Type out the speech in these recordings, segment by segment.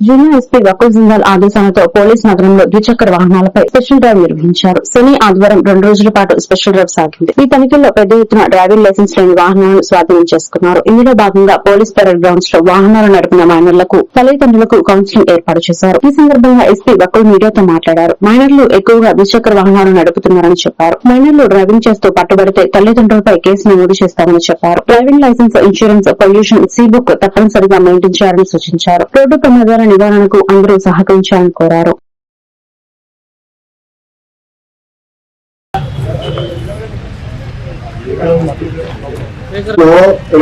జిల్లా ఎస్పీ వకుల్ జిందాల్ ఆదేశాలతో పోలీస్ నగరంలో ద్విచక్ర వాహనాలపై స్పెషల్ డ్రైవ్ నిర్వహించారు. శని ఆదివారం రెండు రోజుల పాటు స్పెషల్ డ్రైవ్ సాగింది. ఈ తనిఖీల్లో పెద్ద ఎత్తున డ్రైవింగ్ లైసెన్స్ లేని వాహనాలను స్వాధీనం చేసుకున్నారు. ఇందులో భాగంగా పోలీస్ పెరడ్ గ్రౌండ్స్లో వాహనాలు నడిపిన మైనర్లకు తల్లిదండ్రులకు కౌన్సిలింగ్ ఏర్పాటు చేశారు. ఈ సందర్భంగా ఎస్పీ వకుల్ మీడియాతో మాట్లాడారు. మైనర్లు ఎక్కువగా ద్విచక్ర వాహనాలు నడుపుతున్నారని చెప్పారు. మైనర్లు డ్రైవింగ్ చేస్తూ పట్టుబడితే తల్లిదండ్రులపై కేసు నమోదు చేస్తామని చెప్పారు. Driving licence insurance pollution C book తప్పనిసరిగా మెయింటైన్ చేయాలని సూచించారు. రోడ్డు ప్రమాదాల నివారణకు అందరూ సహకరించాలని కోరారు.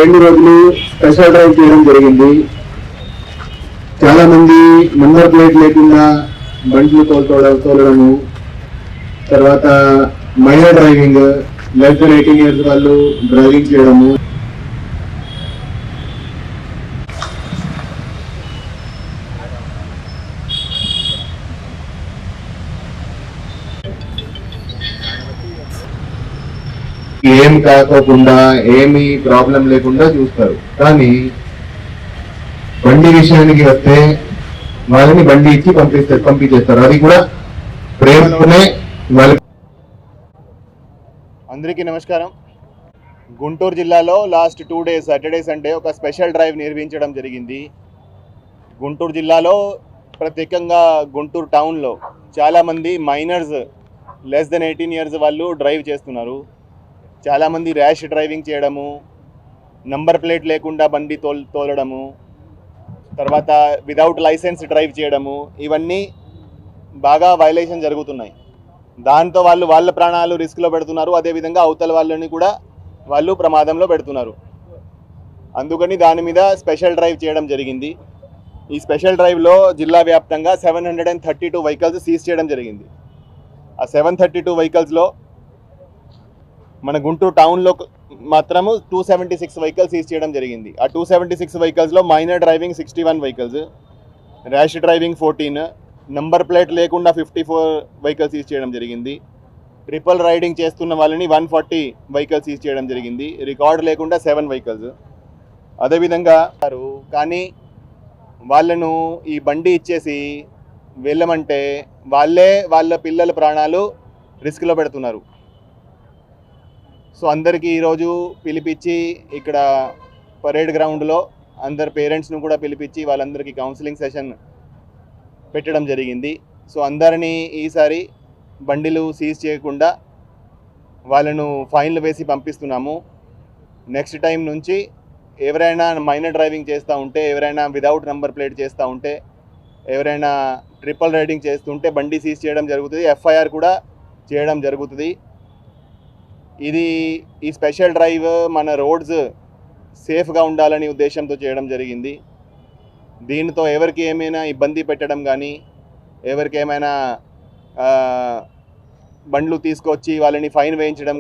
రెండు రోజులు స్పెషల్ డ్రైవ్ చేయడం జరిగింది. చాలా మంది నెంబర్ ప్లేట్ లేకుండా బండ్లు తోలుకోవడం తోలడము తర్వాత మైనర్ డ్రైవింగ్ లెఫ్ట్ దెన్ ఎయిటీన్ ఇయర్స్ వాళ్ళు డ్రైవింగ్ చేయడము ఏం కాకోకుండా ఏమి ప్రాబ్లం లేకుండా చూస్తారు. కానీ బండి విషయానికి వస్తే వాళ్ళని బండి ఇచ్చి పంపిస్తారు పంపించేస్తారు. అది కూడా ప్రేమతోనే వాళ్ళకి అందరికీ నమస్కారం. గుంటూరు జిల్లాలో last two days Saturday Sunday ఒక స్పెషల్ డ్రైవ్ నిర్వహించడం జరిగింది. గుంటూరు జిల్లాలో ప్రత్యేకంగా గుంటూరు టౌన్లో చాలామంది minors less than eighteen years వాళ్ళు డ్రైవ్ చేస్తున్నారు. చాలామంది ర్యాష్ డ్రైవింగ్ చేయడము నంబర్ ప్లేట్ లేకుండా బండి తోల్ తోలడము తర్వాత విదౌట్ లైసెన్స్ డ్రైవ్ చేయడము ఇవన్నీ బాగా వైలేషన్ జరుగుతున్నాయి. దాంతో వాళ్ళు వాళ్ళ ప్రాణాలు రిస్క్లో పెడుతున్నారు అదేవిధంగా అవతల వాళ్ళని కూడా వాళ్ళు ప్రమాదంలో పెడుతున్నారు. అందుకని దాని మీద స్పెషల్ డ్రైవ్ చేయడం జరిగింది. ఈ స్పెషల్ డ్రైవ్లో జిల్లా వ్యాప్తంగా seven hundred and thirty two vehicles seize చేయడం జరిగింది. ఆ సెవెన్ థర్టీ టూ వెహికల్స్లో మన గుంటూరు టౌన్లో మాత్రము two seventy six vehicles seize చేయడం జరిగింది. ఆ two seventy six వెహికల్స్లో minor driving sixty one vehicles rash driving fourteen number plate లేకుండా ఫిఫ్టీ ఫోర్ వెహికల్స్ సీజ్ చేయడం జరిగింది. ట్రిపుల్ రైడింగ్ చేస్తున్న వాళ్ళని వన్ ఫార్టీ వెహికల్స్ సీజ్ చేయడం జరిగింది. రికార్డ్ లేకుండా సెవెన్ వెహికల్స్ అదేవిధంగా వారు కానీ వాళ్ళను ఈ బండి ఇచ్చేసి వెళ్ళమంటే వాళ్ళే వాళ్ళ పిల్లల ప్రాణాలు రిస్క్లో పెడుతున్నారు. సో అందరికీ ఈరోజు పిలిపించి ఇక్కడ పరేడ్ గ్రౌండ్లో అందరు పేరెంట్స్ను కూడా పిలిపించి వాళ్ళందరికీ కౌన్సిలింగ్ సెషన్ పెట్టడం జరిగింది. సో అందరినీ ఈసారి బండిలు సీజ్ చేయకుండా వాళ్ళను ఫైన్లు వేసి పంపిస్తున్నాము. నెక్స్ట్ టైం నుంచి ఎవరైనా మైనర్ డ్రైవింగ్ చేస్తూ ఉంటే ఎవరైనా విదౌట్ నెంబర్ ప్లేట్ చేస్తూ ఉంటే ఎవరైనా ట్రిపుల్ రైడింగ్ చేస్తుంటే బండి సీజ్ చేయడం జరుగుతుంది. ఎఫ్ఐఆర్ కూడా చేయడం జరుగుతుంది. ఇది ఈ స్పెషల్ డ్రైవ్ మన రోడ్స్ సేఫ్గా ఉండాలని ఉద్దేశంతో చేయడం జరిగింది. దీనితో ఎవరికి ఏమైనా ఇబ్బంది పెట్టడం కానీ ఎవరికి ఏమైనా బండ్లు తీసుకొచ్చి వాళ్ళని ఫైన్ వేయించడం